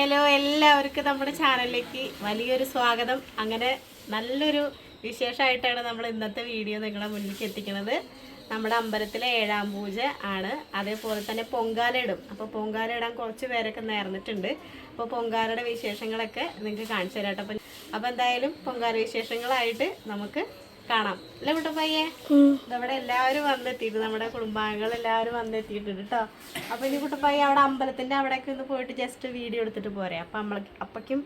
Hello എല്ലാവർക്കും നമ്മുടെ ചാനലിലേക്ക് വലിയൊരു സ്വാഗതം. അങ്ങനെ നല്ലൊരു വിശേഷമായിട്ടാണ് നമ്മൾ ഇന്നത്തെ വീഡിയോ നിങ്ങളുടെ മുന്നിലേക്ക് എത്തിക്കുന്നത്. നമ്മുടെ അമ്പലത്തിലെ ഏഴാം പൂജ ആണ്. അതേപോലെ തന്നെ പൊങ്കാല ഇടും അപ്പോൾ പൊങ്കാല ഇടാൻ കുറച്ച് പേരൊക്കെ നേർന്നിട്ടുണ്ട്. അപ്പോൾ പൊങ്കാലയുടെ വിശേഷങ്ങളൊക്കെ നിങ്ങൾക്ക് കാണിച്ചു തരാം കേട്ടോ. അപ്പം അപ്പോൾ എന്തായാലും പൊങ്കാല വിശേഷങ്ങളായിട്ട് നമുക്ക് കാണാം. അല്ലേ കുട്ടപ്പയ്യെ ഇവിടെ എല്ലാവരും വന്നെത്തിയിട്ട് നമ്മുടെ കുടുംബാംഗങ്ങൾ എല്ലാവരും വന്നെത്തിയിട്ടുണ്ട് കേട്ടോ അപ്പൊ ഇനി കുട്ടപ്പയ്യ അവിടെ അമ്പലത്തിന്റെ അവിടേക്ക് ഒന്ന് പോയിട്ട് ജസ്റ്റ് വീഡിയോ എടുത്തിട്ട് പോരെ. അപ്പൊ നമ്മൾ അപ്പക്കും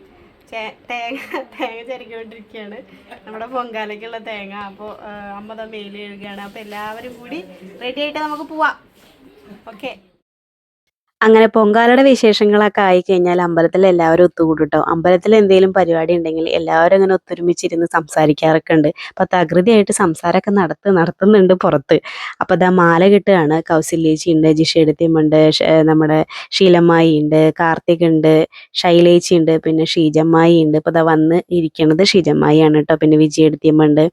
തേങ്ങ തേങ്ങ ചരിക്കൊണ്ടിരിക്കുകയാണ് നമ്മുടെ പൊങ്കാലയ്ക്കുള്ള തേങ്ങ. അപ്പോൾ അമ്മ ദാ എഴുകയാണ് എഴുതുകയാണ് അപ്പൊ എല്ലാവരും കൂടി റെഡി ആയിട്ട് നമുക്ക് പോവാം. ഓക്കെ അങ്ങനെ പൊങ്കാലയുടെ വിശേഷങ്ങളൊക്കെ ആയി കഴിഞ്ഞാൽ അമ്പലത്തിൽ എല്ലാവരും ഒത്തുകൂടുട്ടോ. അമ്പലത്തിൽ എന്തെങ്കിലും പരിപാടി ഉണ്ടെങ്കിൽ എല്ലാവരും അങ്ങനെ ഒത്തൊരുമിച്ചിരുന്ന് സംസാരിക്കാറൊക്കെ ഉണ്ട്. അപ്പൊ തകൃതിയായിട്ട് സംസാരമൊക്കെ നടത്ത് നടത്തുന്നുണ്ട് പുറത്ത്. അപ്പൊ അതാ മാല കിട്ടുകയാണ്. കൗസല്യേച്ചി ഉണ്ട് ജിഷെടുത്തിയുമുണ്ട് നമ്മുടെ ശീലമ്മായി ഉണ്ട് കാർത്തിക് ഉണ്ട് ശൈലേച്ചി ഉണ്ട് പിന്നെ ഷീജമ്മായി ഉണ്ട്. ഇപ്പൊ അതാ വന്ന് ഇരിക്കണത് ഷീജമ്മായി ആണ് കേട്ടോ. പിന്നെ വിജയെടുത്തിയമ്മ ഉണ്ട്.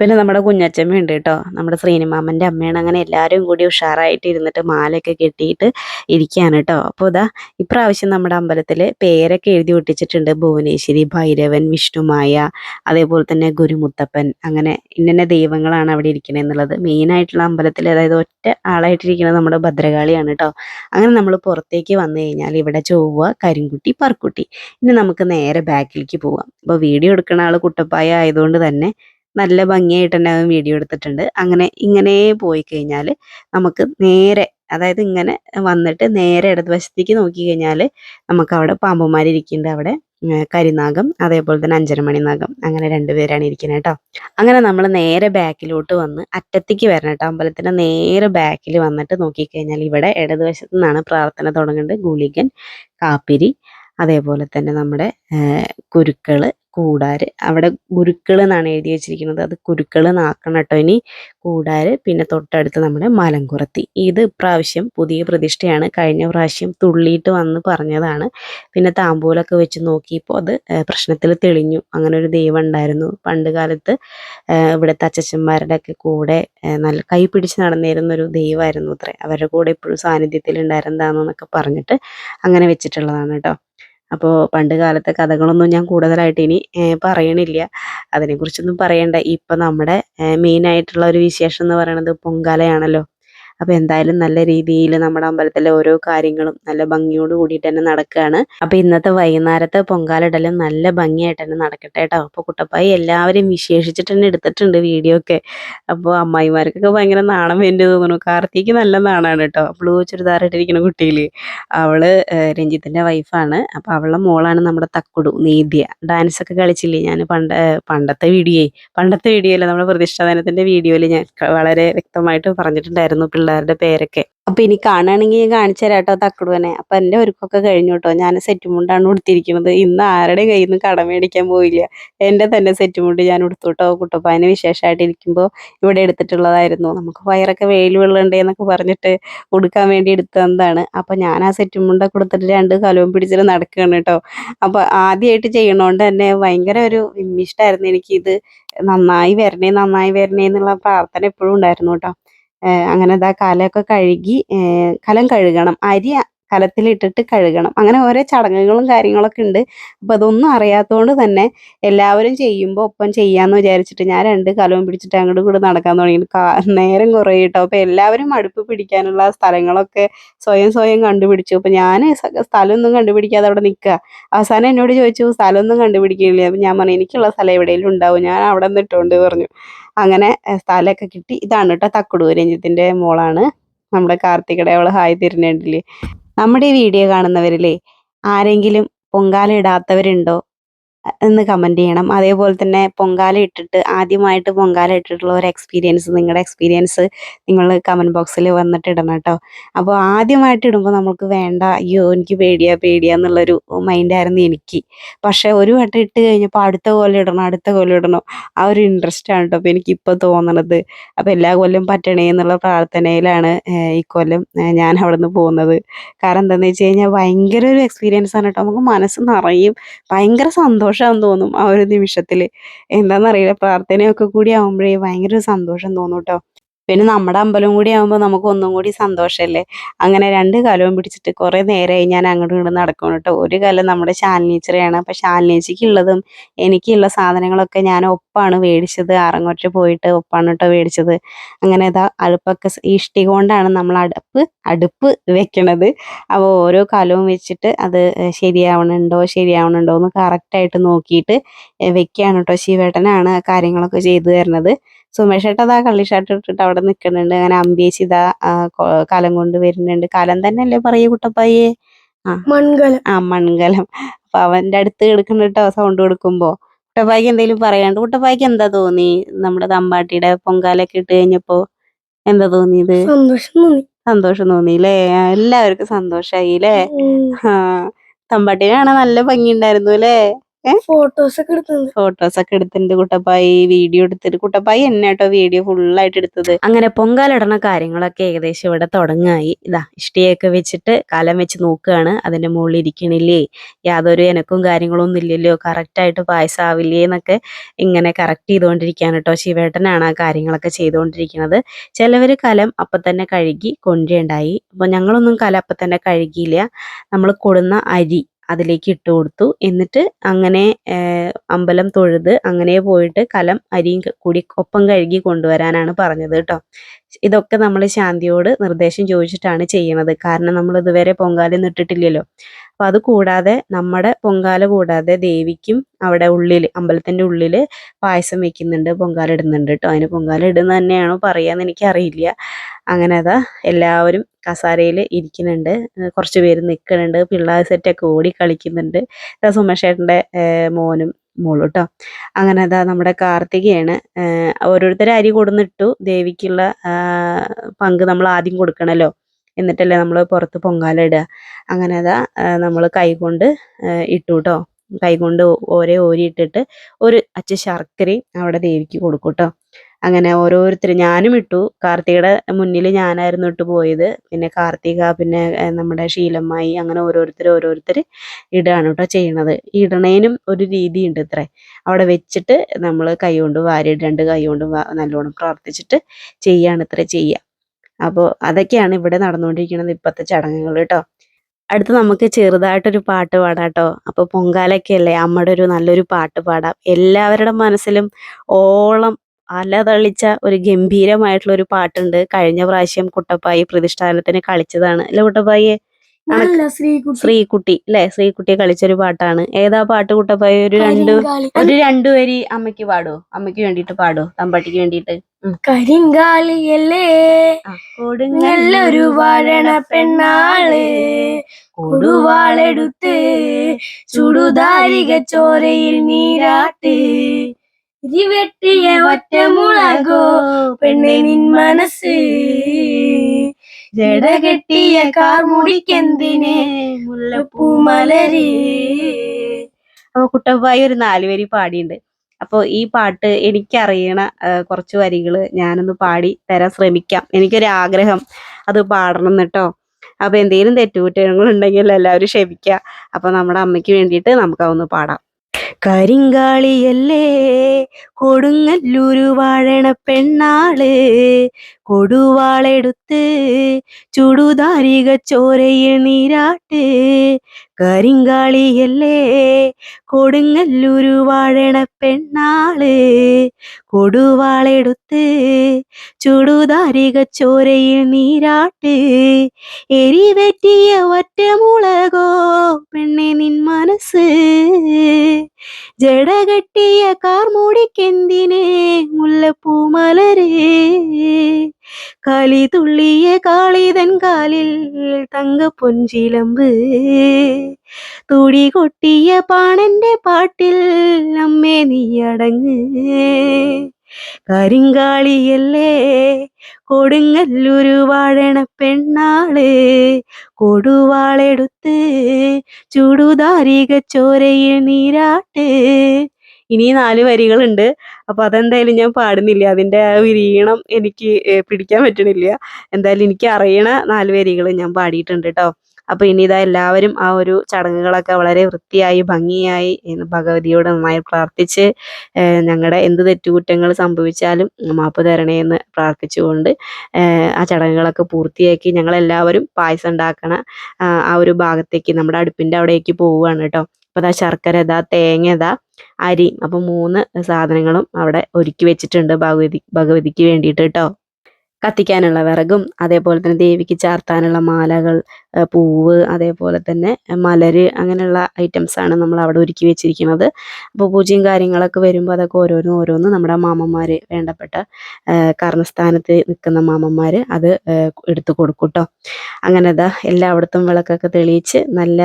പിന്നെ നമ്മുടെ കുഞ്ഞച്ചമ്മ ഉണ്ട് കേട്ടോ നമ്മുടെ ശ്രീനിമാമന്റെ അമ്മയാണ്. അങ്ങനെ എല്ലാവരും കൂടി ഉഷാറായിട്ട് ഇരുന്നിട്ട് മാലയൊക്കെ കെട്ടിയിട്ട് ഇരിക്കുകയാണ് കേട്ടോ അപ്പോൾ ഇതാ ഇപ്രാവശ്യം നമ്മുടെ അമ്പലത്തിൽ പേരൊക്കെ എഴുതി ഒട്ടിച്ചിട്ടുണ്ട്. ഭുവനേശ്വരി ഭൈരവൻ വിഷ്ണുമായ അതേപോലെ തന്നെ ഗുരുമുത്തപ്പൻ. അങ്ങനെ ഇന്ന ദൈവങ്ങളാണ് അവിടെ ഇരിക്കുന്നത് എന്നുള്ളത്. മെയിനായിട്ടുള്ള അമ്പലത്തിൽ അതായത് ഒറ്റ ആളായിട്ടിരിക്കുന്നത് നമ്മുടെ ഭദ്രകാളിയാണ് കേട്ടോ അങ്ങനെ നമ്മൾ പുറത്തേക്ക് വന്നു കഴിഞ്ഞാൽ ഇവിടെ ചൊവ്വ കരിങ്കുട്ടി പറക്കുട്ടി ഇനി നമുക്ക് നേരെ ബാക്കിലേക്ക് പോവാം. അപ്പോൾ വീഡിയോ എടുക്കുന്ന ആൾ കുട്ടപ്പായ ആയതുകൊണ്ട് തന്നെ നല്ല ഭംഗിയായിട്ട് തന്നെ അവൻ വീഡിയോ എടുത്തിട്ടുണ്ട്. അങ്ങനെ ഇങ്ങനെ പോയി കഴിഞ്ഞാൽ നമുക്ക് നേരെ അതായത് ഇങ്ങനെ വന്നിട്ട് നേരെ ഇടതുവശത്തേക്ക് നോക്കി കഴിഞ്ഞാൽ നമുക്ക് അവിടെ പാമ്പന്മാരിയ്ക്കുന്നുണ്ട് അവിടെ കരിനാഗം അതേപോലെ തന്നെ അഞ്ചരമണി നാഗം അങ്ങനെ രണ്ടുപേരാണ് ഇരിക്കുന്നത് കേട്ടോ. അങ്ങനെ നമ്മൾ നേരെ ബാക്കിലോട്ട് വന്ന് അറ്റത്തേക്ക് വരണം കേട്ടോ. അമ്പലത്തിന്റെ നേരെ ബാക്കിൽ വന്നിട്ട് നോക്കിക്കഴിഞ്ഞാൽ ഇവിടെ ഇടതുവശത്തു നിന്നാണ് പ്രാർത്ഥന തുടങ്ങേണ്ടത്. ഗുളികൻ കാപ്പിരി അതേപോലെ തന്നെ നമ്മുടെ കുരുക്കൾ കൂടാര്. അവിടെ ഗുരുക്കൾ എന്നാണ് എഴുതി വെച്ചിരിക്കുന്നത്. അത് കുരുക്കൾ എന്നാക്കണം കേട്ടോ ഇനി. കൂടാര് പിന്നെ തൊട്ടടുത്ത് നമ്മുടെ മലങ്കുറത്തി. ഇത് പ്രാവശ്യം പുതിയ പ്രതിഷ്ഠയാണ്. കഴിഞ്ഞ പ്രാവശ്യം തുള്ളിയിട്ട് വന്ന് പറഞ്ഞതാണ്. പിന്നെ താമ്പൂലൊക്കെ വെച്ച് നോക്കിയപ്പോൾ അത് പ്രശ്നത്തിൽ തെളിഞ്ഞു. അങ്ങനെ ഒരു ദൈവം ഉണ്ടായിരുന്നു. പണ്ട് കാലത്ത് ഇവിടുത്തെ അച്ഛച്ചന്മാരുടെ ഒക്കെ കൂടെ നല്ല കൈ പിടിച്ച് നടന്നിരുന്ന ഒരു ദൈവമായിരുന്നു അത്രേ. അവരുടെ കൂടെ ഇപ്പോഴും സാന്നിധ്യത്തിൽ ഉണ്ടായിരുന്നതാണെന്നൊക്കെ പറഞ്ഞിട്ട് അങ്ങനെ വെച്ചിട്ടുള്ളതാണ് കേട്ടോ. അപ്പോൾ പണ്ട് കാലത്തെ കഥകളൊന്നും ഞാൻ കൂടുതലായിട്ട് ഇനി പറയണില്ല. അതിനെക്കുറിച്ചൊന്നും പറയണ്ട. ഇപ്പം നമ്മുടെ മെയിനായിട്ടുള്ള ഒരു വിശേഷം എന്ന് പറയുന്നത് പൊങ്കാലയാണല്ലോ. അപ്പോൾ എന്തായാലും നല്ല രീതിയിൽ നമ്മുടെ അമ്പലത്തിലെ ഓരോ കാര്യങ്ങളും നല്ല ഭംഗിയോട് കൂടിയിട്ട് തന്നെ നടക്കുകയാണ് അപ്പോൾ ഇന്നത്തെ വൈകുന്നേരത്തെ പൊങ്കാലിടലും നല്ല ഭംഗിയായിട്ട് തന്നെ നടക്കട്ടെ കേട്ടോ. അപ്പോൾ കുട്ടപ്പായി എല്ലാവരും വിശേഷിച്ചിട്ട് തന്നെ എടുത്തിട്ടുണ്ട് വീഡിയോ ഒക്കെ. അപ്പോൾ അമ്മായിമാർക്കൊക്കെ ഭയങ്കര നാണം വേണ്ടി തോന്നുന്നു. കാർത്തിക്ക് നല്ല നാണാണ് കേട്ടോ. ബ്ലൂ ചുരിദാർ ഇട്ടിരിക്കുന്ന കുട്ടിയിൽ അവൾ രഞ്ജിത്തിന്റെ വൈഫാണ് അപ്പോൾ അവളുടെ മോളാണ് നമ്മുടെ തക്കുടു നീദ്യ. ഡാൻസ് ഒക്കെ കളിച്ചില്ലേ ഞാൻ പണ്ട് പണ്ടത്തെ വീഡിയോ പണ്ടത്തെ വീഡിയോയിൽ നമ്മുടെ പ്രതിഷ്ഠാദനത്തിന്റെ വീഡിയോയിൽ ഞാൻ വളരെ വ്യക്തമായിട്ട് പറഞ്ഞിട്ടുണ്ടായിരുന്നു പിള്ളേരുടെ പേരൊക്കെ. അപ്പൊ ഇനി കാണുകയാണെങ്കിൽ കാണിച്ചു തരാം കേട്ടോ തക്കടുവനെ. അപ്പൊ എന്റെ ഒരുക്കൊക്കെ കഴിഞ്ഞു കേട്ടോ ഞാൻ സെറ്റ് മുണ്ടാണ് ഉടുത്തിരിക്കുന്നത്. ഇന്ന് ആരുടെ കയ്യിൽ നിന്ന് കട മേടിക്കാൻ പോയില്ല. എന്റെ തന്നെ സെറ്റ് മുണ്ട് ഞാൻ ഉടുത്തു കേട്ടോ കുട്ടപ്പായന് വിശേഷമായിട്ട് ഇരിക്കുമ്പോൾ ഇവിടെ എടുത്തിട്ടുള്ളതായിരുന്നു. നമുക്ക് വയറൊക്കെ വെയിൽ വെള്ളമുണ്ടേ എന്നൊക്കെ പറഞ്ഞിട്ട് ഉടുക്കാൻ വേണ്ടി എടുത്തതാണ് അപ്പൊ ഞാൻ ആ സെറ്റ് മുണ്ടൊക്കെ കൊടുത്തിട്ട് രണ്ട് കലവും പിടിച്ചിട്ട് നടക്കുകയാണ് കേട്ടോ അപ്പൊ ആദ്യമായിട്ട് ചെയ്യണോണ്ട് തന്നെ ഭയങ്കര ഒരു വിമ്മിഷ്ടായിരുന്നു എനിക്ക് ഇത് നന്നായി വരണേ നന്നായി വരണേ എന്നുള്ള പ്രാർത്ഥന എപ്പോഴും ഉണ്ടായിരുന്നു കേട്ടോ അങ്ങനെ ഇതാ കലമൊക്കെ കഴുകി കലം കഴുകണം. അരി കലത്തിലിട്ടിട്ട് കഴുകണം. അങ്ങനെ ഓരോ ചടങ്ങുകളും കാര്യങ്ങളൊക്കെ ഉണ്ട്. അപ്പോൾ അതൊന്നും അറിയാത്തതുകൊണ്ട് തന്നെ എല്ലാവരും ചെയ്യുമ്പോൾ ഒപ്പം ചെയ്യാമെന്ന് വിചാരിച്ചിട്ട് ഞാൻ രണ്ട് കലവും പിടിച്ചിട്ട് അങ്ങോട്ട് കൂടെ നടക്കാൻ തുടങ്ങി. നേരം കുറേ കേട്ടോ അപ്പോൾ എല്ലാവരും മടുപ്പ് പിടിക്കാനുള്ള സ്ഥലങ്ങളൊക്കെ സ്വയം സ്വയം കണ്ടുപിടിച്ചു. അപ്പോൾ ഞാൻ സ്ഥലമൊന്നും കണ്ടുപിടിക്കാതെ അവിടെ നിൽക്കുക അവസാനം എന്നോട് ചോദിച്ചു സ്ഥലമൊന്നും കണ്ടുപിടിക്കില്ല അപ്പം ഞാൻ പറഞ്ഞു എനിക്കുള്ള സ്ഥലം എവിടെയെങ്കിലും ഉണ്ടാവും. ഞാൻ അവിടെ നിന്നിട്ടുണ്ട് പറഞ്ഞു. അങ്ങനെ സ്ഥലമൊക്കെ കിട്ടി. ഇതാണ് കേട്ടോ തക്കുടു രഞ്ജിത്തിന്റെ മോളാണ്. നമ്മുടെ കാർത്തികയുടെ അവൾ ഹായ് തിരിഞ്ഞിട്ടില്ലേ നമ്മുടെ ഈ വീഡിയോ കാണുന്നവരിലേ ആരെങ്കിലും പൊങ്കാല ഇടാത്തവരുണ്ടോ? എന്ന് കമന്റ് ചെയ്യണം. അതേപോലെ തന്നെ പൊങ്കാല ഇട്ടിട്ട് ആദ്യമായിട്ട് പൊങ്കാല ഇട്ടിട്ടുള്ള ഒരു എക്സ്പീരിയൻസ് നിങ്ങളുടെ എക്സ്പീരിയൻസ് നിങ്ങൾ കമന്റ് ബോക്സിൽ വന്നിട്ട് ഇടണം കേട്ടോ അപ്പോൾ ആദ്യമായിട്ട് ഇടുമ്പോൾ നമുക്ക് വേണ്ട അയ്യോ എനിക്ക് പേടിയാ പേടിയാ എന്നുള്ളൊരു മൈൻഡായിരുന്നു എനിക്ക്. പക്ഷേ ഒരു വട്ടം ഇട്ട് കഴിഞ്ഞപ്പോൾ അടുത്ത കൊല്ലം ഇടണം അടുത്ത കൊല്ലം ഇടണം. ആ ഒരു ഇൻട്രസ്റ്റ് ആണ് കേട്ടോ അപ്പോൾ എനിക്കിപ്പോൾ തോന്നണത്. അപ്പോൾ എല്ലാ കൊല്ലം പറ്റണേ എന്നുള്ള പ്രാർത്ഥനയിലാണ് ഈ കൊല്ലം ഞാൻ അവിടെ നിന്ന് പോകുന്നത്. കാരണം എന്താണെന്ന് വെച്ച് കഴിഞ്ഞാൽ ഭയങ്കര ഒരു എക്സ്പീരിയൻസ് ആണ് കേട്ടോ നമുക്ക് മനസ്സ് നിറയും. ഭയങ്കര സന്തോഷമാണെന്ന് തോന്നും ആ ഒരു നിമിഷത്തിൽ എന്താണെന്നറിയില്ല പ്രാർത്ഥനയൊക്കെ കൂടി ആകുമ്പോഴേ ഭയങ്കര സന്തോഷം തോന്നും കേട്ടോ പിന്നെ നമ്മുടെ അമ്പലം കൂടി ആകുമ്പോൾ നമുക്ക് ഒന്നും കൂടി സന്തോഷമല്ലേ അങ്ങനെ രണ്ട് കാലവും പിടിച്ചിട്ട് കുറേ നേരമായി ഞാൻ അങ്ങോട്ടും ഇങ്ങോട്ടും നടക്കണം കേട്ടോ. ഒരു കാലം നമ്മുടെ ശാലിനീച്ചറയാണ് അപ്പം ശാലിനീച്ചയ്ക്കുള്ളതും എനിക്കുള്ള സാധനങ്ങളൊക്കെ ഞാൻ ഒപ്പാണ് മേടിച്ചത്. ആറങ്ങോട്ട് പോയിട്ട് ഒപ്പാണ് കേട്ടോ മേടിച്ചത്. അങ്ങനെ ഇതാ അടുപ്പൊക്കെ ഇഷ്ടി കൊണ്ടാണ് നമ്മൾ അടുപ്പ് അടുപ്പ് വെക്കണത്. അപ്പോൾ ഓരോ കാലവും വെച്ചിട്ട് അത് ശരിയാവണുണ്ടോ ശരിയാവണുണ്ടോ എന്ന് കറക്റ്റായിട്ട് നോക്കിയിട്ട് വെക്കുകയാണ് കേട്ടോ ശിവേട്ടനാണ് കാര്യങ്ങളൊക്കെ ചെയ്തു തരുന്നത് സുമേഷ് ഏട്ടൻ അതാ കള്ളി ഷർട്ട് ഇട്ടിട്ട് അവിടെ നിൽക്കുന്നുണ്ട് അങ്ങനെ അമ്പേച്ചി ഇതാ ആ, കലം കൊണ്ട് വരുന്നുണ്ട്. കലം തന്നെയല്ലേ പറയൂ കുട്ടപ്പായേ? മൺകലം. ആ മൺകലം. അപ്പൊ അവന്റെ അടുത്ത് കിടക്കുന്നുട്ടോ സൗണ്ട് കൊടുക്കുമ്പോ. കുട്ടപ്പായ്ക്ക് എന്തെങ്കിലും പറയാണ്ട് കുട്ടപ്പായ്ക്ക് എന്താ തോന്നി? നമ്മുടെ തമ്പാട്ടിയുടെ പൊങ്കാലൊക്കെ ഇട്ട് കഴിഞ്ഞപ്പോ എന്താ തോന്നിയത്? സന്തോഷം തോന്നി. സന്തോഷം തോന്നിയില്ലേ? എല്ലാവർക്കും സന്തോഷായി അല്ലേ. ആ തമ്പാട്ടിനാണ് നല്ല ഭംഗി ഉണ്ടായിരുന്നു അല്ലേ? ഫോട്ടോസ് ഒക്കെ എടുത്തത്. ഫോട്ടോസ് ഒക്കെ എടുത്തിട്ടുണ്ട് കുട്ടപ്പായി. വീഡിയോ എടുത്തിട്ട് കുട്ടപ്പായി എന്നെ കേട്ടോ വീഡിയോ ഫുള്ളായിട്ട് എടുത്തത്. അങ്ങനെ പൊങ്കാലിടണ കാര്യങ്ങളൊക്കെ ഏകദേശം ഇവിടെ തുടങ്ങായി. ഇതാ ഇഷ്ടിയൊക്കെ വെച്ചിട്ട് കലം വെച്ച് നോക്കുകയാണ്. അതിന്റെ മുകളിൽ ഇരിക്കണില്ലേ? യാതൊരു എനക്കും കാര്യങ്ങളൊന്നും ഇല്ലല്ലോ. കറക്റ്റായിട്ട് പായസം ആവില്ലേ എന്നൊക്കെ ഇങ്ങനെ കറക്റ്റ് ചെയ്തുകൊണ്ടിരിക്കുകയാണ് കേട്ടോ ശിവേട്ടനാണ് ആ കാര്യങ്ങളൊക്കെ ചെയ്തുകൊണ്ടിരിക്കുന്നത്. ചിലവർ കലം അപ്പം തന്നെ കഴുകി കൊണ്ടുണ്ടായി. അപ്പോൾ ഞങ്ങളൊന്നും കലം അപ്പം തന്നെ കഴുകിയില്ല. നമ്മൾ കൊടുന്ന അരി അതിലേക്ക് ഇട്ട് കൊടുത്തു. എന്നിട്ട് അങ്ങനെ അമ്പലം തൊഴുത് അങ്ങനെ പോയിട്ട് കലം അരിയും കൂടി ഒപ്പം കഴുകി കൊണ്ടുവരാനാണ് പറഞ്ഞത് കേട്ടോ. ഇതൊക്കെ നമ്മൾ ശാന്തിയോട് നിർദ്ദേശം ചോദിച്ചിട്ടാണ് ചെയ്യുന്നത് കാരണം നമ്മൾ ഇതുവരെ പൊങ്കാലൊന്നും ഇട്ടിട്ടില്ലല്ലോ. അപ്പൊ അത് കൂടാതെ നമ്മുടെ പൊങ്കാല കൂടാതെ ദേവിക്കും അവിടെ ഉള്ളിൽ അമ്പലത്തിന്റെ ഉള്ളിൽ പായസം വെക്കുന്നുണ്ട് പൊങ്കാല ഇടുന്നുണ്ട് കേട്ടോ. അതിന് പൊങ്കാല ഇടുന്ന തന്നെയാണോ പറയാന്ന് എനിക്കറിയില്ല. അങ്ങനെ അതാ എല്ലാവരും കസാരയിൽ ഇരിക്കുന്നുണ്ട്. കുറച്ച് പേര് നിൽക്കുന്നുണ്ട് പിള്ളേർ സെറ്റൊക്കെ ഓടി കളിക്കുന്നുണ്ട്. സുമേഷേട്ടന്റെ മോനും മോളും കേട്ടോ. അങ്ങനെ അതാ നമ്മുടെ കാർത്തികയാണ്. ഓരോരുത്തർ അരി കൊടുന്നിട്ടു ദേവിക്കുള്ള പങ്ക് നമ്മൾ ആദ്യം കൊടുക്കണമല്ലോ എന്നിട്ടല്ലേ നമ്മൾ പുറത്ത് പൊങ്കാല ഇടുക. അങ്ങനെ അതാ നമ്മൾ കൈകൊണ്ട് ഇട്ടു കേട്ടോ കൈകൊണ്ട് ഓരേ ഓരി ഇട്ടിട്ട് ഒരു അച്ച ശർക്കരയും അവിടെ ദേവിക്ക് കൊടുക്കും കേട്ടോ അങ്ങനെ ഓരോരുത്തർ ഞാനും ഇട്ടു. കാർത്തികയുടെ മുന്നിൽ ഞാനായിരുന്നു ഇട്ട് പോയത്. പിന്നെ കാർത്തിക പിന്നെ നമ്മുടെ ശീലമ്മായി അങ്ങനെ ഓരോരുത്തർ ഓരോരുത്തർ ഇടുകയാണ് കേട്ടോ ചെയ്യണത്. ഇടണേനും ഒരു രീതിയുണ്ട് ഇത്രേ. അവിടെ വെച്ചിട്ട് നമ്മൾ കൈ കൊണ്ട് വാരി രണ്ട് കൈ കൊണ്ട് നല്ലോണം പ്രാർത്ഥിച്ചിട്ട് ചെയ്യാണ് ഇത്ര ചെയ്യുക അപ്പോൾ അതൊക്കെയാണ് ഇവിടെ നടന്നുകൊണ്ടിരിക്കുന്നത് ഇപ്പോഴത്തെ ചടങ്ങുകൾ കേട്ടോ. അടുത്ത് നമുക്ക് ചെറുതായിട്ടൊരു പാട്ട് പാടാം കേട്ടോ. അപ്പോൾ പൊങ്കാലൊക്കെ അല്ലേ അമ്മയുടെ ഒരു നല്ലൊരു പാട്ട് പാടാം. എല്ലാവരുടെ മനസ്സിലും ഓളം അലതളിച്ച ഒരു ഗംഭീരമായിട്ടുള്ള ഒരു പാട്ടുണ്ട്. കഴിഞ്ഞ പ്രാവശ്യം കുട്ടപ്പായി പ്രതിഷ്ഠാനത്തിന് കളിച്ചതാണ്. അല്ലേ കുട്ടപ്പായി ശ്രീകുട്ടി. അല്ലെ ശ്രീകുട്ടി കളിച്ചൊരു പാട്ടാണ്. ഏതാ പാട്ട് കുട്ടപ്പായി? ഒരു രണ്ട് ഒരു രണ്ടുപേരി വരി അമ്മയ്ക്ക് പാടോ അമ്മയ്ക്ക് വേണ്ടിട്ട് പാടോ തമ്പാട്ടിക്ക് വേണ്ടിട്ട് കരിങ്കാളിയല്ലേ കൊടുങ്ങല്ലൊരു വാഴണ പെണ്ണാൾ. കൊടുവാളെടുത്ത്. ചുടുതാരിക ചോരയിൽ നീരാട്ട്. ഇരിവെട്ടിയ ഒറ്റമുളകോ മുളകോ? പെണ്ണിനിൻ മനസ്സ്. ജടകെട്ടിയ കാർമുടിക്കെന്തിന് മുല്ലപ്പൂ മലര്. അപ്പൊ കുട്ടപ്പായി ഒരു നാലുപേരി പാടിയുണ്ട്. അപ്പോൾ ഈ പാട്ട് എനിക്കറിയണ കുറച്ച് വരികൾ ഞാനൊന്ന് പാടി തരാൻ ശ്രമിക്കാം. എനിക്കൊരു ആഗ്രഹം. അത് പാടണം എന്നിട്ടോ കേട്ടോ അപ്പൊ എന്തെങ്കിലും തെറ്റുകുറ്റങ്ങൾ ഉണ്ടെങ്കിൽ എല്ലാവരും ക്ഷമിക്കുക അപ്പൊ നമ്മുടെ അമ്മയ്ക്ക് വേണ്ടിയിട്ട് നമുക്ക് അതൊന്ന് പാടാം. കരിങ്കാളിയല്ലേ? കൊടുങ്ങല്ലൂരു വാഴണ പെണ്ണാൾ. കൊടുവാളെടുത്ത് ചുടുതാരിക ചോരയിൽ നീരാട്ട്. കരിങ്കാളിയല്ലേ? കൊടുങ്ങല്ലൂരു വാഴണ പെണ്ണാൾ. കൊടുവാളെടുത്ത് ചുടുതാരിക ചോരയിൽ നീരാട്ട്. എരിവെറ്റിയ ഒറ്റമുളകോ പെണ്ണെ നിൻ മനസ്സ്. ജടകെട്ടിയ കാർമൂടിക്കെന്തിന് മുല്ലപ്പൂ മലരേ. കളി തുള്ളിയ കാളിതൻ കാലിൽ തങ്ക പൊഞ്ചിലമ്പ് തുടി കൊട്ടിയ പാണന്റെ പാട്ടിൽ അമ്മേ നീ അടങ്ങ് കരിങ്കാളിയല്ലേ? കൊടുങ്ങല്ലൂരു വാഴണ പെണ്ണാൾ. കൊടുവാളെടുത്ത് ചുടുതാരിക ചോരയെ നീരാട്ട്. ഇനി നാല് വരികളുണ്ട്. അപ്പൊ അതെന്തായാലും ഞാൻ പാടുന്നില്ല. അതിന്റെ ആ വിരീണം എനിക്ക് പിടിക്കാൻ പറ്റണില്ല. എന്തായാലും എനിക്ക് അറിയണ നാല് വരികൾ ഞാൻ പാടിയിട്ടുണ്ട് കേട്ടോ അപ്പോൾ ഇനി ഇതാ എല്ലാവരും ആ ഒരു ചടങ്ങുകളൊക്കെ വളരെ വൃത്തിയായി ഭംഗിയായി ഭഗവതിയോട് നന്നായി പ്രാർത്ഥിച്ച് ഞങ്ങളുടെ എന്ത് തെറ്റുകുറ്റങ്ങൾ സംഭവിച്ചാലും മാപ്പ് തരണേ എന്ന് പ്രാർത്ഥിച്ചുകൊണ്ട് ആ ചടങ്ങുകളൊക്കെ പൂർത്തിയാക്കി ഞങ്ങളെല്ലാവരും പായസം ഉണ്ടാക്കണ ആ ഒരു ഭാഗത്തേക്ക് നമ്മുടെ അടുപ്പിന്റെ അവിടേക്ക് പോവുകയാണ് കേട്ടോ. അപ്പോൾ അതാ ശർക്കര ഇതാ തേങ്ങ ഇതാ അരി അപ്പോൾ മൂന്ന് സാധനങ്ങളും അവിടെ ഒരുക്കി വെച്ചിട്ടുണ്ട് ഭഗവതി ഭഗവതിക്ക് വേണ്ടിയിട്ട് കേട്ടോ. കത്തിക്കാനുള്ള വിറകും അതേപോലെ തന്നെ ദേവിക്ക് ചാർത്താനുള്ള മാലകൾ പൂവ് അതേപോലെ തന്നെ മലര് അങ്ങനെയുള്ള ഐറ്റംസ് ആണ് നമ്മൾ അവിടെ ഒരുക്കി വെച്ചിരിക്കുന്നത്. അപ്പോൾ പൂജയും കാര്യങ്ങളൊക്കെ വരുമ്പോൾ അതൊക്കെ ഓരോന്നും ഓരോന്ന് നമ്മുടെ മാമന്മാർ വേണ്ടപ്പെട്ട കർമ്മസ്ഥാനത്ത് നിൽക്കുന്ന മാമന്മാർ അത് എടുത്തു കൊടുക്കും കേട്ടോ അങ്ങനെ എല്ലായിടത്തും വിളക്കൊക്കെ തെളിയിച്ച് നല്ല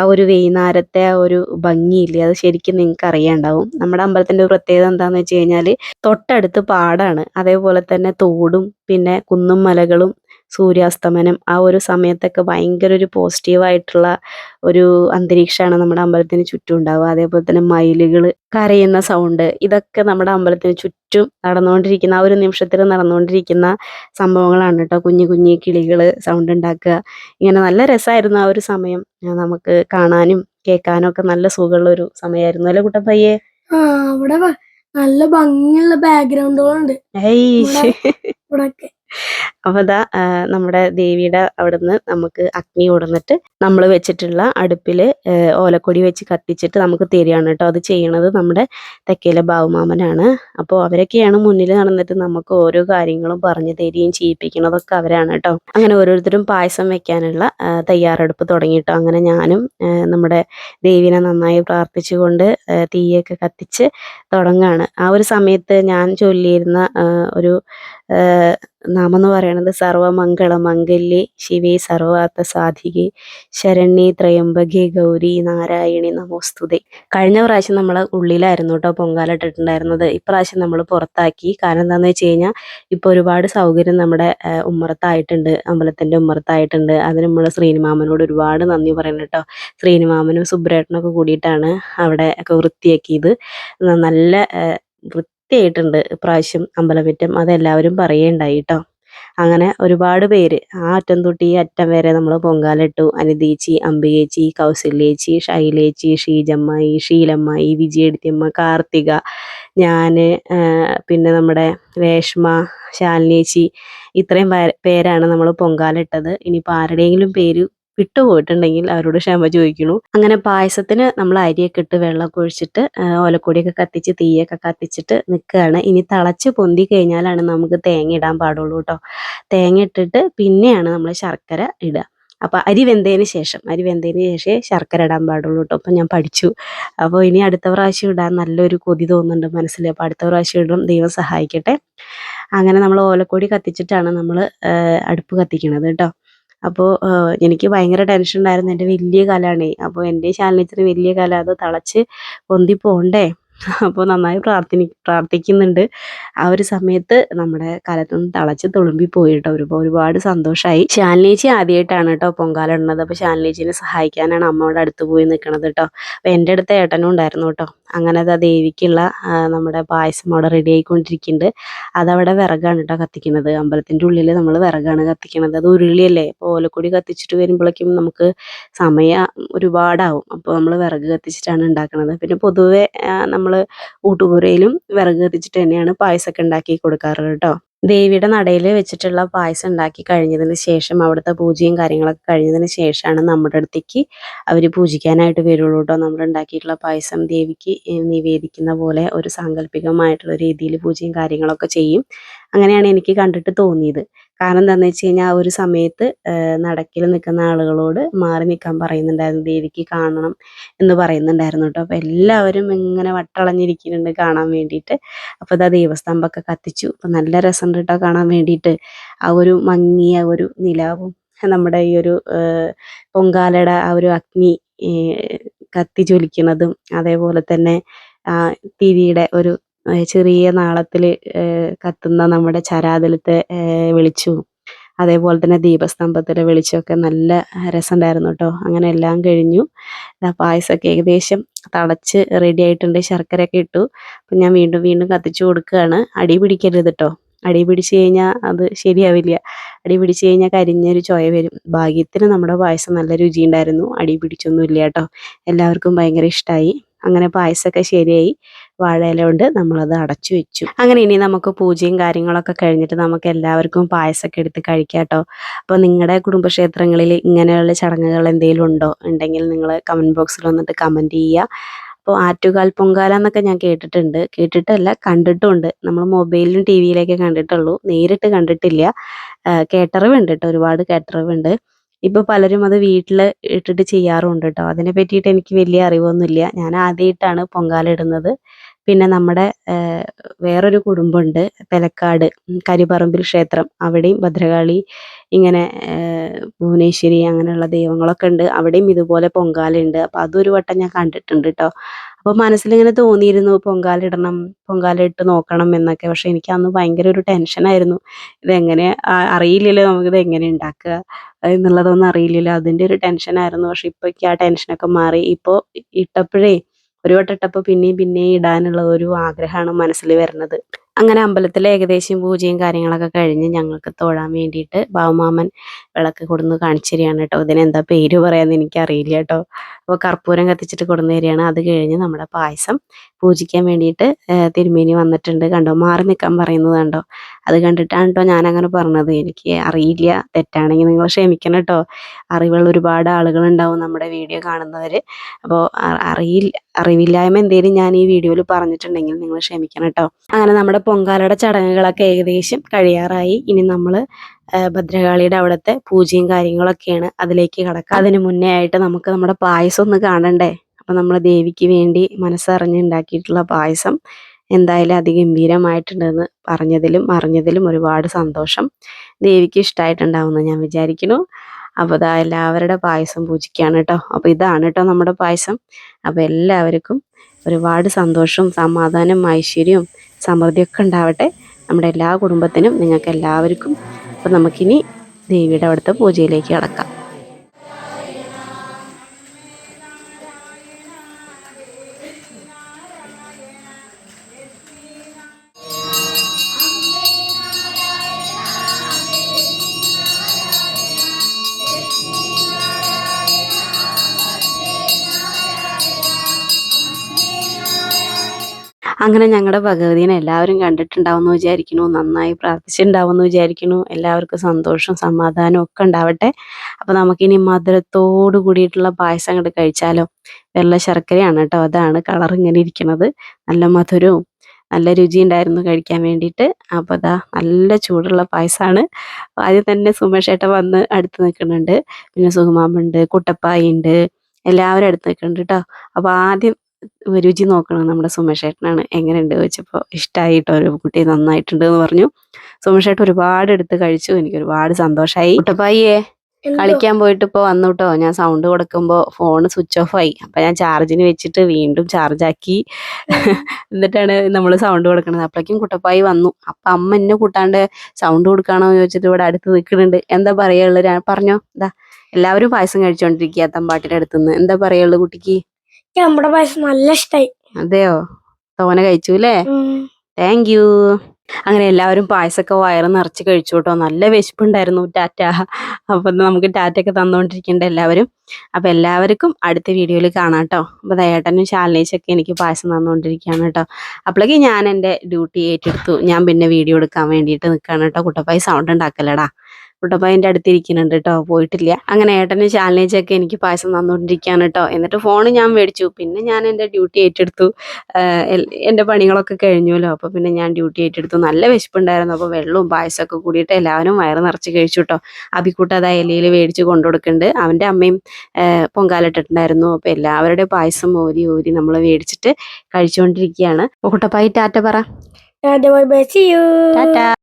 ആ ഒരു വൈകുന്നേരത്തെ ആ ഒരു ഭംഗിയില്ലേ? അത് ശരിക്കും നിങ്ങൾക്ക് അറിയാണ്ടാവും. നമ്മുടെ അമ്പലത്തിന്റെ ഒരു പ്രത്യേകത എന്താണെന്ന് വെച്ച് കഴിഞ്ഞാൽ തൊട്ടടുത്ത് പാടാണ്. അതേപോലെ തന്നെ തോടും പിന്നെ കുന്നും മലകളും സൂര്യാസ്തമനം ആ ഒരു സമയത്തൊക്കെ ഭയങ്കര ഒരു പോസിറ്റീവായിട്ടുള്ള ഒരു അന്തരീക്ഷമാണ് നമ്മുടെ അമ്പലത്തിന് ചുറ്റും ഉണ്ടാവുക. അതേപോലെ തന്നെ മയിലുകൾ കരയുന്ന സൗണ്ട് ഇതൊക്കെ നമ്മുടെ അമ്പലത്തിന് ചുറ്റും നടന്നുകൊണ്ടിരിക്കുന്ന ആ ഒരു നിമിഷത്തിൽ നടന്നുകൊണ്ടിരിക്കുന്ന സംഭവങ്ങളാണ് കേട്ടോ കുഞ്ഞു കുഞ്ഞു കിളികൾ സൗണ്ട് ഉണ്ടാക്കുക. ഇങ്ങനെ നല്ല രസമായിരുന്നു ആ ഒരു സമയം. നമുക്ക് കാണാനും കേൾക്കാനും ഒക്കെ നല്ല സുഖമുള്ള ഒരു സമയമായിരുന്നു അല്ലേ കുട്ടപ്പയ്യേ? ആ അവിടെ നല്ല ഭംഗിയുള്ള ബാക്ക്ഗ്രൗണ്ടുകളുണ്ട് ഇവിടൊക്കെ. അപ്പൊ ഇതാ നമ്മുടെ ദേവിയുടെ അവിടുന്ന് നമുക്ക് അഗ്നി കൊടുന്നിട്ട് നമ്മൾ വെച്ചിട്ടുള്ള അടുപ്പിൽ ഓലക്കൊടി വെച്ച് കത്തിച്ചിട്ട് നമുക്ക് തരികയാണ് കേട്ടോ. അത് ചെയ്യണത് നമ്മുടെ തെക്കേലെ ബാവുമാമനാണ് അപ്പോൾ അവരൊക്കെയാണ് മുന്നിൽ നടന്നിട്ട് നമുക്ക് ഓരോ കാര്യങ്ങളും പറഞ്ഞു തരികയും ചെയ്യിപ്പിക്കണതൊക്കെ അവരാണ് കേട്ടോ. അങ്ങനെ ഓരോരുത്തരും പായസം വെക്കാനുള്ള തയ്യാറെടുപ്പ് തുടങ്ങി കേട്ടോ അങ്ങനെ ഞാനും നമ്മുടെ ദേവിനെ നന്നായി പ്രാർത്ഥിച്ചുകൊണ്ട് തീയൊക്കെ കത്തിച്ച് തുടങ്ങാണ്. ആ ഒരു സമയത്ത് ഞാൻ ചൊല്ലിയിരുന്ന ഒരു നാമെന്ന് നാമം പറയുന്നത് സർവമംഗള മംഗല്യേ ശിവേ സർവാർത്ഥ സാധികെ ശരണ്യേ ത്രയംബകേ ഗൗരി നാരായണി നമോസ്തുതേ. കഴിഞ്ഞ പ്രാവശ്യം നമ്മൾ ഉള്ളിലായിരുന്നു കേട്ടോ പൊങ്കാല ഇട്ടിട്ടുണ്ടായിരുന്നത്. ഇപ്രാവശ്യം നമ്മൾ പുറത്താക്കി. കാരണം എന്താണെന്ന് വെച്ച് കഴിഞ്ഞാൽ ഇപ്പോൾ ഒരുപാട് സൗകര്യം നമ്മുടെ ഉമ്മറത്തായിട്ടുണ്ട്. അമ്പലത്തിന്റെ ഉമ്മറത്തായിട്ടുണ്ട്. അതിന് നമ്മൾ ശ്രീനിമാമനോട് ഒരുപാട് നന്ദി പറയുന്നു കേട്ടോ. ശ്രീനിമാമനും സുബ്രേട്ടനൊക്കെ കൂടിയിട്ടാണ് അവിടെ ഒക്കെ വൃത്തിയാക്കിയത്. നല്ല വൃത്തിയായിട്ടുണ്ട് ഇപ്രാവശ്യം അമ്പലമുറ്റം അതെല്ലാവരും പറയുകയുണ്ടായി കേട്ടോ. അങ്ങനെ ഒരുപാട് പേര്. ആ അറ്റം തൊട്ട് ഈ അറ്റം വരെ നമ്മൾ പൊങ്കാലിട്ടു അനിതേച്ചി അമ്പികേച്ചി കൗസല്യേച്ചി ഷൈലേച്ചി ഷീജമ്മായി ഷീലമ്മായി വിജയടുത്തിയമ്മ കാർത്തിക ഞാൻ പിന്നെ നമ്മുടെ രേഷ്മ ശാലിനേച്ചി ഇത്രയും പേരാണ് നമ്മൾ പൊങ്കാലിട്ടത് ഇനിയിപ്പോൾ ആരുടെയെങ്കിലും പേര് വിട്ടുപോയിട്ടുണ്ടെങ്കിൽ അവരോട് ക്ഷമ ചോദിക്കണു. അങ്ങനെ പായസത്തിന് നമ്മൾ അരിയൊക്കെ ഇട്ട് വെള്ളമൊക്കെ ഒഴിച്ചിട്ട് ഓലക്കൊടിയൊക്കെ കത്തിച്ച് തീയൊക്കെ കത്തിച്ചിട്ട് നിൽക്കുകയാണ്. ഇനി തിളച്ച് പൊന്തി കഴിഞ്ഞാലാണ് നമുക്ക് തേങ്ങ ഇടാൻ പാടുള്ളൂ കേട്ടോ. തേങ്ങ ഇട്ടിട്ട് പിന്നെയാണ് നമ്മൾ ശർക്കര ഇടുക. അപ്പോൾ അരി വെന്തതിന് ശേഷം അരി വെന്തതിന് ശേഷമേ ശർക്കര ഇടാൻ പാടുള്ളൂ കേട്ടോ. അപ്പം ഞാൻ പഠിച്ചു. അപ്പോൾ ഇനി അടുത്ത പ്രാവശ്യം ഇടാൻ നല്ലൊരു കൊതി തോന്നുന്നുണ്ട് മനസ്സിൽ. അപ്പോൾ അടുത്ത പ്രാവശ്യം ഇടും. ദൈവം സഹായിക്കട്ടെ. അങ്ങനെ നമ്മൾ ഓലക്കൊടി കത്തിച്ചിട്ടാണ് നമ്മൾ അടുപ്പ് കത്തിക്കുന്നത് കേട്ടോ. അപ്പോൾ എനിക്ക് ഭയങ്കര ടെൻഷൻ ഉണ്ടായിരുന്നു എന്റെ വലിയ കലാണേ. അപ്പോൾ എന്റെ ശാലിനിച്ചിന് വലിയ കല അത് തിളച്ച് പൊന്തി പോണ്ടേ? അപ്പോൾ നന്നായി പ്രാർത്ഥന പ്രാർത്ഥിക്കുന്നുണ്ട്. ആ ഒരു സമയത്ത് നമ്മുടെ കലത്തിൽ നിന്ന് തിളച്ച് തുളുമ്പി പോയിട്ടോ ഒരു ഒരുപാട് സന്തോഷമായി ശാലിനേച്ചി ആദ്യമായിട്ടാണ് കേട്ടോ പൊങ്കാല ഇടുന്നത്. അപ്പോൾ ശാലിനേച്ചിനെ സഹായിക്കാനാണ് അമ്മയുടെ അടുത്ത് പോയി നിൽക്കണത് കേട്ടോ. അപ്പോൾ എന്റെ അടുത്ത് ഏട്ടനും ഉണ്ടായിരുന്നു കേട്ടോ. അങ്ങനെ അത് ദേവിക്കുള്ള നമ്മുടെ പായസം അവിടെ റെഡി ആയിക്കൊണ്ടിരിക്കുന്നുണ്ട്. അതവിടെ വിറകാണ് കേട്ടോ കത്തിക്കുന്നത്. അമ്പലത്തിന്റെ ഉള്ളിൽ നമ്മൾ വിറകാണ് കത്തിക്കുന്നത് അത് ഉരുളിയല്ലേ? അപ്പോൾ ഓലക്കൊടി കത്തിച്ചിട്ട് വരുമ്പോഴേക്കും നമുക്ക് സമയം ഒരുപാടാവും. അപ്പോൾ നമ്മൾ വിറക് കത്തിച്ചിട്ടാണ് ഉണ്ടാക്കുന്നത് പിന്നെ പൊതുവേ നമ്മൾ ഊട്ടുപുരയിലും വിറക് കത്തിച്ചിട്ട് തന്നെയാണ് പായസമൊക്കെ ഉണ്ടാക്കി കൊടുക്കാറ് കേട്ടോ. ദേവിയുടെ നടയിൽ വെച്ചിട്ടുള്ള പായസം ഉണ്ടാക്കി കഴിഞ്ഞതിന് ശേഷം അവിടുത്തെ പൂജയും കാര്യങ്ങളൊക്കെ കഴിഞ്ഞതിന് ശേഷമാണ് നമ്മുടെ അടുത്തേക്ക് അവർ പൂജിക്കാനായിട്ട് വരുള്ളൂ കേട്ടോ. നമ്മൾ ഉണ്ടാക്കിയിട്ടുള്ള പായസം ദേവിക്ക് നിവേദിക്കുന്ന പോലെ ഒരു സാങ്കല്പികമായിട്ടുള്ള രീതിയിൽ പൂജയും കാര്യങ്ങളൊക്കെ ചെയ്യും. അങ്ങനെയാണ് എനിക്ക് കണ്ടിട്ട് തോന്നിയത്. കാരണം എന്താണെന്ന് വെച്ച് കഴിഞ്ഞാൽ ആ ഒരു സമയത്ത് നടക്കിൽ നിൽക്കുന്ന ആളുകളോട് മാറി നിൽക്കാൻ പറയുന്നുണ്ടായിരുന്നു. ദേവിക്ക് കാണണം എന്ന് പറയുന്നുണ്ടായിരുന്നു കേട്ടോ. അപ്പോൾ എല്ലാവരും ഇങ്ങനെ വട്ടളഞ്ഞിരിക്കുന്നുണ്ട് കാണാൻ വേണ്ടിയിട്ട്. അപ്പോൾ ഇതാ ദൈവസ്തംഭമൊക്കെ കത്തിച്ചു. അപ്പം നല്ല രസമുണ്ട് കേട്ടോ കാണാൻ വേണ്ടിയിട്ട്. ആ ഒരു മങ്ങിയ ഒരു നിലാവും നമ്മുടെ ഈ ഒരു പൊങ്കാലയുടെ ആ ഒരു അഗ്നി കത്തി ജ്വലിക്കുന്നതും അതേപോലെ തന്നെ തിരിയുടെ ഒരു ചെറിയ നാളത്തിൽ കത്തുന്ന നമ്മുടെ ചരാതലത്തെ വെളിച്ചവും അതേപോലെ തന്നെ ദീപസ്തംഭത്തിലെ വെളിച്ചമൊക്കെ നല്ല രസമുണ്ടായിരുന്നു കേട്ടോ. അങ്ങനെ എല്ലാം കഴിഞ്ഞു. പായസമൊക്കെ ഏകദേശം തളച്ച് റെഡി ആയിട്ടുണ്ട്. ശർക്കരയൊക്കെ ഇട്ടു. അപ്പം ഞാൻ വീണ്ടും വീണ്ടും കത്തിച്ചു കൊടുക്കുകയാണ്. അടി പിടിക്കരുത് കേട്ടോ. അടി പിടിച്ച് കഴിഞ്ഞാൽ അത് ശരിയാവില്ല. അടി പിടിച്ച് കഴിഞ്ഞാൽ കരിഞ്ഞൊരു ചോയ വരും. ഭാഗ്യത്തിന് നമ്മുടെ പായസം നല്ല രുചി ഉണ്ടായിരുന്നു അടി പിടിച്ചൊന്നുമില്ല കേട്ടോ. എല്ലാവർക്കും ഭയങ്കര ഇഷ്ടമായി. അങ്ങനെ പായസമൊക്കെ ശരിയായി. വാഴയില കൊണ്ട് നമ്മളത് അടച്ചു വെച്ചു. അങ്ങനെ ഇനി നമുക്ക് പൂജയും കാര്യങ്ങളൊക്കെ കഴിഞ്ഞിട്ട് നമുക്ക് എല്ലാവർക്കും പായസമൊക്കെ എടുത്ത് കഴിക്കാം കേട്ടോ. അപ്പോൾ നിങ്ങളുടെ കുടുംബക്ഷേത്രങ്ങളിൽ ഇങ്ങനെയുള്ള ചടങ്ങുകൾ എന്തെങ്കിലും ഉണ്ടോ? ഉണ്ടെങ്കിൽ നിങ്ങൾ കമന്റ് ബോക്സിൽ വന്നിട്ട് കമന്റ് ചെയ്യുക. അപ്പോൾ ആറ്റുകാൽ പൊങ്കാല എന്നൊക്കെ ഞാൻ കേട്ടിട്ടുണ്ട്. കേട്ടിട്ടല്ല കണ്ടിട്ടുമുണ്ട് നമ്മൾ മൊബൈലിലും ടി വിയിലൊക്കെ കണ്ടിട്ടുള്ളൂ. നേരിട്ട് കണ്ടിട്ടില്ല. കേട്ടറിവുണ്ട് കേട്ടോ. ഒരുപാട് കേട്ടറിവുണ്ട്. ഇപ്പോൾ പലരും അത് വീട്ടിൽ ഇട്ടിട്ട് ചെയ്യാറുണ്ട് കേട്ടോ. അതിനെ പറ്റിയിട്ട് എനിക്ക് വലിയ അറിവൊന്നുമില്ല. ഞാൻ ആദ്യമായിട്ടാണ് പൊങ്കാല ഇടുന്നത്. പിന്നെ നമ്മുടെ വേറൊരു കുടുംബമുണ്ട് പെലക്കാട് കരിപ്പറമ്പിൽ ക്ഷേത്രം. അവിടെയും ഭദ്രകാളി ഇങ്ങനെ ഭുവനേശ്വരി അങ്ങനെയുള്ള ദൈവങ്ങളൊക്കെ ഉണ്ട്. അവിടെയും ഇതുപോലെ പൊങ്കാലുണ്ട് അപ്പോൾ അതൊരു വട്ടം ഞാൻ കണ്ടിട്ടുണ്ട് കേട്ടോ അപ്പോൾ മനസ്സിലിങ്ങനെ തോന്നിയിരുന്നു പൊങ്കാലിടണം പൊങ്കാലിട്ട് നോക്കണം എന്നൊക്കെ. പക്ഷെ എനിക്ക് അന്ന് ഭയങ്കര ഒരു ടെൻഷനായിരുന്നു ഇതെങ്ങനെ അറിയില്ലല്ലോ നമുക്കിത് എങ്ങനെ ഉണ്ടാക്കുക എന്നുള്ളതൊന്നും അറിയില്ലല്ലോ. അതിന്റെ ഒരു ടെൻഷനായിരുന്നു പക്ഷെ ഇപ്പോഴൊക്കെ ആ ടെൻഷനൊക്കെ മാറി. ഇപ്പോൾ ഇട്ടപ്പോഴേ ഒരു വട്ടം ഇട്ടപ്പോൾ പിന്നെയും പിന്നെയും ഇടാനുള്ള ഒരു ആഗ്രഹമാണ് മനസ്സിൽ വരുന്നത്. അങ്ങനെ അമ്പലത്തിൽ ഏകദേശം പൂജയും കാര്യങ്ങളൊക്കെ കഴിഞ്ഞ് ഞങ്ങൾക്ക് തൊഴാൻ വേണ്ടിയിട്ട് ബാവുമാമൻ വിളക്ക് കൊടുന്ന് കാണിച്ചു തരികയാണ് കേട്ടോ. ഇതിനെന്താ പേര് പറയാമെന്ന് എനിക്കറിയില്ല കേട്ടോ. അപ്പോൾ കർപ്പൂരം കത്തിച്ചിട്ട് കൊടുന്നു തരികയാണ്. അത് കഴിഞ്ഞ് നമ്മുടെ പായസം പൂജിക്കാൻ വേണ്ടിയിട്ട് തിരുമേനി വന്നിട്ടുണ്ട്. കണ്ടോ? മാറി നിൽക്കാൻ പറയുന്നത് കണ്ടോ? അത് കണ്ടിട്ടാണ് കേട്ടോ ഞാനങ്ങനെ പറഞ്ഞത്. എനിക്ക് അറിയില്ല. തെറ്റാണെങ്കിൽ നിങ്ങൾ ക്ഷമിക്കണം കേട്ടോ. അറിവുള്ള ഒരുപാട് ആളുകളുണ്ടാവും നമ്മുടെ വീഡിയോ കാണുന്നവർ അപ്പോൾ അറിയില്ല അറിവില്ലായ്മ എന്തെങ്കിലും ഞാൻ ഈ വീഡിയോയിൽ പറഞ്ഞിട്ടുണ്ടെങ്കിൽ നിങ്ങൾ ക്ഷമിക്കണം കേട്ടോ. അങ്ങനെ നമ്മുടെ പൊങ്കാലയുടെ ചടങ്ങുകളൊക്കെ ഏകദേശം കഴിയാറായി. ഇനി നമ്മൾ ഭദ്രകാളിയുടെ അവിടുത്തെ പൂജയും കാര്യങ്ങളൊക്കെയാണ് അതിലേക്ക് കടക്കുക അതിന് മുന്നേ ആയിട്ട് നമുക്ക് നമ്മുടെ പായസം ഒന്ന് കാണണ്ടേ? അപ്പം നമ്മൾ ദേവിക്ക് വേണ്ടി മനസ്സറിഞ്ഞുണ്ടാക്കിയിട്ടുള്ള പായസം എന്തായാലും അതിഗംഭീരമായിട്ടുണ്ടെന്ന് പറഞ്ഞതിലും അറിഞ്ഞതിലും ഒരുപാട് സന്തോഷം ദേവിക്ക് ഇഷ്ടമായിട്ടുണ്ടാവുമെന്ന് ഞാൻ വിചാരിക്കുന്നു. അപ്പോൾ ഇതാ എല്ലാവരുടെ പായസം പൂജിക്കുകയാണ് കേട്ടോ. അപ്പോൾ ഇതാണ് കേട്ടോ നമ്മുടെ പായസം. അപ്പോൾ എല്ലാവർക്കും ഒരുപാട് സന്തോഷവും സമാധാനം ഐശ്വര്യവും സമൃദ്ധിയൊക്കെ ഉണ്ടാവട്ടെ. നമ്മുടെ എല്ലാ കുടുംബത്തിനും നിങ്ങൾക്ക് എല്ലാവർക്കും. അപ്പം നമുക്കിനി ദേവിയുടെ അവിടുത്തെ പൂജയിലേക്ക് കടക്കാം. അങ്ങനെ ഞങ്ങളുടെ ഭഗവതിനെ എല്ലാവരും കണ്ടിട്ടുണ്ടാവും എന്ന് വിചാരിക്കുന്നു. നന്നായി പ്രാർത്ഥിച്ചിട്ടുണ്ടാവും എന്ന് വിചാരിക്കുന്നു. എല്ലാവർക്കും സന്തോഷം സമാധാനവും ഒക്കെ ഉണ്ടാവട്ടെ. അപ്പോൾ നമുക്കിനി മധുരത്തോട് കൂടിയിട്ടുള്ള പായസം അങ്ങോട്ട് കഴിച്ചാലോ? വെള്ള ശർക്കരയാണ് കേട്ടോ. അതാണ് കളർ ഇങ്ങനെ ഇരിക്കുന്നത്. നല്ല മധുരവും നല്ല രുചി ഉണ്ടായിരുന്നു കഴിക്കാൻ വേണ്ടിയിട്ട്. അപ്പോൾ അതാ നല്ല ചൂടുള്ള പായസമാണ് ആദ്യം തന്നെ സുമേഷേട്ട വന്ന് അടുത്ത് നിൽക്കുന്നുണ്ട്. പിന്നെ സുഖമാമുണ്ട് കുട്ടപ്പായി ഉണ്ട് എല്ലാവരും അടുത്ത് നിൽക്കുന്നുണ്ട് കേട്ടോ. അപ്പോൾ ആദ്യം രുചി നോക്കണം. നമ്മുടെ സുമേഷേട്ടനാണ് എങ്ങനെയുണ്ട് ചോദിച്ചപ്പോൾ ഇഷ്ടമായിട്ട് ഒരു കുട്ടി നന്നായിട്ടുണ്ട് എന്ന് പറഞ്ഞു. സുമേഷേട്ടൻ ഒരുപാട് എടുത്ത് കഴിച്ചു. എനിക്ക് ഒരുപാട് സന്തോഷമായി കുട്ടപ്പായിയെ? കളിക്കാൻ പോയിട്ട് ഇപ്പോൾ വന്നു കേട്ടോ ഞാൻ സൗണ്ട് കൊടുക്കുമ്പോൾ ഫോൺ സ്വിച്ച് ഓഫ് ആയി. അപ്പം ഞാൻ ചാർജിന് വെച്ചിട്ട് വീണ്ടും ചാർജാക്കി. എന്നിട്ടാണ് നമ്മൾ സൗണ്ട് കൊടുക്കുന്നത് അപ്പോഴേക്കും കുട്ടപ്പായി വന്നു. അപ്പം അമ്മ എന്നെ കൂട്ടാണ്ട് സൗണ്ട് കൊടുക്കാണോ ചോദിച്ചിട്ട് ഇവിടെ അടുത്ത് നിൽക്കുന്നുണ്ട്. എന്താ പറയുള്ളത് ഞാൻ പറഞ്ഞോ. എന്താ എല്ലാവരും പായസം കഴിച്ചുകൊണ്ടിരിക്കുക തമ്പാട്ടിന്റെ അടുത്തുനിന്ന്. എന്താ പറയുള്ളൂ കുട്ടിക്ക്? നമ്മുടെ പായസം നല്ല ഇഷ്ടായി. അതെയോ? തോന കഴിച്ചു അല്ലേ. താങ്ക് യു അങ്ങനെ എല്ലാവരും പായസമൊക്കെ വയറ് നിറച്ച് കഴിച്ചു കേട്ടോ. നല്ല വിശപ്പുണ്ടായിരുന്നു ടാറ്റ. അപ്പം നമുക്ക് ടാറ്റയൊക്കെ തന്നുകൊണ്ടിരിക്കേണ്ട എല്ലാവരും. അപ്പം എല്ലാവർക്കും അടുത്ത വീഡിയോയിൽ കാണാം കേട്ടോ. അപ്പോൾ ദയേട്ടനും ശാലിനേശൊക്കെ എനിക്ക് പായസം തന്നുകൊണ്ടിരിക്കുകയാണ് കേട്ടോ. അപ്പോഴേക്ക് ഞാൻ എന്റെ ഡ്യൂട്ടി ഏറ്റെടുത്തു. ഞാൻ പിന്നെ വീഡിയോ എടുക്കാൻ വേണ്ടിയിട്ട് നിൽക്കുകയാണ് കേട്ടോ. കുട്ടപ്പായി സൗണ്ട് ഉണ്ടാക്കലടാ. കുട്ടപ്പായിന്റെ അടുത്തിരിക്കുന്നുണ്ട് കേട്ടോ പോയിട്ടില്ല. അങ്ങനെ ഏട്ടന് ചാലഞ്ചൊക്കെ എനിക്ക് പായസം തന്നുകൊണ്ടിരിക്കുകയാണ് കേട്ടോ എന്നിട്ട് ഫോൺ ഞാൻ മേടിച്ചു. പിന്നെ ഞാൻ എന്റെ ഡ്യൂട്ടി ഏറ്റെടുത്തു. എന്റെ പണികളൊക്കെ കഴിഞ്ഞല്ലോ അപ്പോൾ പിന്നെ ഞാൻ ഡ്യൂട്ടി ഏറ്റെടുത്തു. നല്ല വിശപ്പുണ്ടായിരുന്നു. അപ്പോൾ വെള്ളവും പായസമൊക്കെ കൂടിയിട്ട് എല്ലാവരും വയറ് നിറച്ച് കഴിച്ചു കേട്ടോ അബിക്കൂട്ട് അത് ഇലയിൽ മേടിച്ച് കൊണ്ടുകൊടുക്കുന്നുണ്ട്. അവന്റെ അമ്മയും പൊങ്കാലിട്ടിട്ടുണ്ടായിരുന്നു. അപ്പോൾ എല്ലാവരുടെ പായസം ഓരി ഓരി നമ്മൾ മേടിച്ചിട്ട് കഴിച്ചുകൊണ്ടിരിക്കുകയാണ് കുട്ടപ്പായി ടാറ്റ പറ. ടാറ്റ.